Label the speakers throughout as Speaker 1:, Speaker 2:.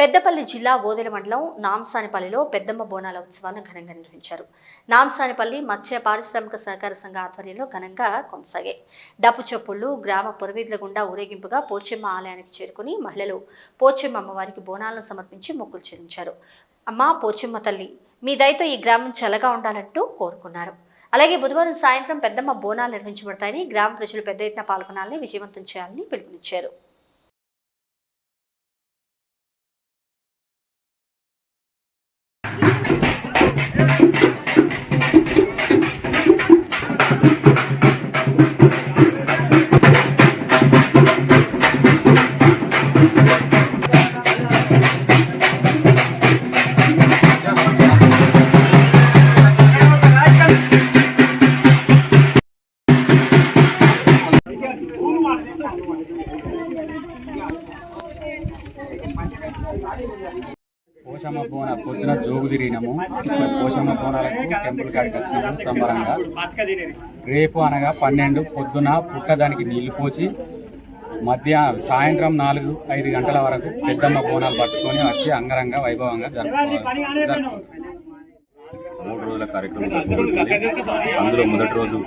Speaker 1: పెద్దపల్లి జిల్లా ఓదెల మండలం నాంసానిపల్లిలో పెద్దమ్మ బోనాల ఉత్సవాలను ఘనంగా నిర్వహించారు. నాంసానిపల్లి మత్స్య పారిశ్రామిక సహకార సంఘ ఆధ్వర్యంలో ఘనంగా కొనసాగాయి. డప్పు చప్పుళ్ళు గ్రామ పురవీధుల గుండా ఊరేగింపుగా పోచెమ్మ ఆలయానికి చేరుకుని మహిళలు పోచెమ్మ అమ్మవారికి బోనాలను సమర్పించి మొక్కులు చెల్లించారు. అమ్మ పోచెమ్మ తల్లి మీ దయతో ఈ గ్రామం చల్లగా ఉండాలంటూ కోరుకున్నారు. అలాగే బుధవారం సాయంత్రం పెద్దమ్మ బోనాలు నిర్వహించబడతాయని గ్రామ ప్రజలు పెద్ద ఎత్తున పాల్గొనాలని విజయవంతం చేయాలని పిలుపునిచ్చారు. Gracias.
Speaker 2: పోషమ్మ బోన పొద్దున జోగు తిరిగినాము. పోషమ్మ బోనాలకు టెంపుల్ కాడికి వచ్చినాము సంబరంగా. రేపు అనగా పన్నెండు పొద్దున పుట్టదానికి నీళ్ళు పోచి మధ్యాహ్నం సాయంత్రం నాలుగు ఐదు గంటల వరకు పెద్దమ్మ బోనాలు పట్టుకొని వచ్చి అంగరంగ వైభవంగా జరుపుకోవాలి.
Speaker 3: రోజుల కార్యక్రమం జరుగుతుంది. అందులో మొదటి రోజు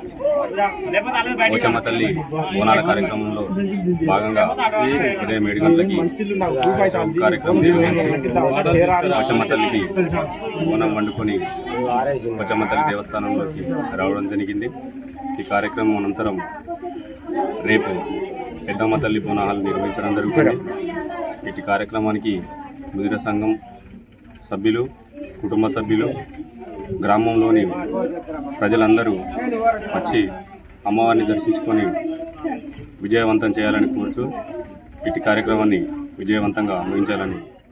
Speaker 3: పోచమ్మ తల్లి బోనాల కార్యక్రమంలో భాగంగా ఉదయం ఏడు గంటలకి కార్యక్రమం నిర్వహించి పోచమ్మ తల్లికి బోనం వండుకొని పోచమ్మ తల్లి దేవస్థానంలోకి రావడం జరిగింది. ఈ కార్యక్రమం అనంతరం రేపు పెద్దమ్మ తల్లి బోనాలు నిర్వహించడం జరుగుతుంది. ఇటు కార్యక్రమానికి ముదిర సంఘం సభ్యులు కుటుంబ సభ్యులు గ్రామంలోని ప్రజలందరూ వచ్చి అమ్మవారిని దర్శించుకొని విజయవంతం చేయాలని కోరుతూ ఇటు కార్యక్రమాన్ని విజయవంతంగా ముగించాలని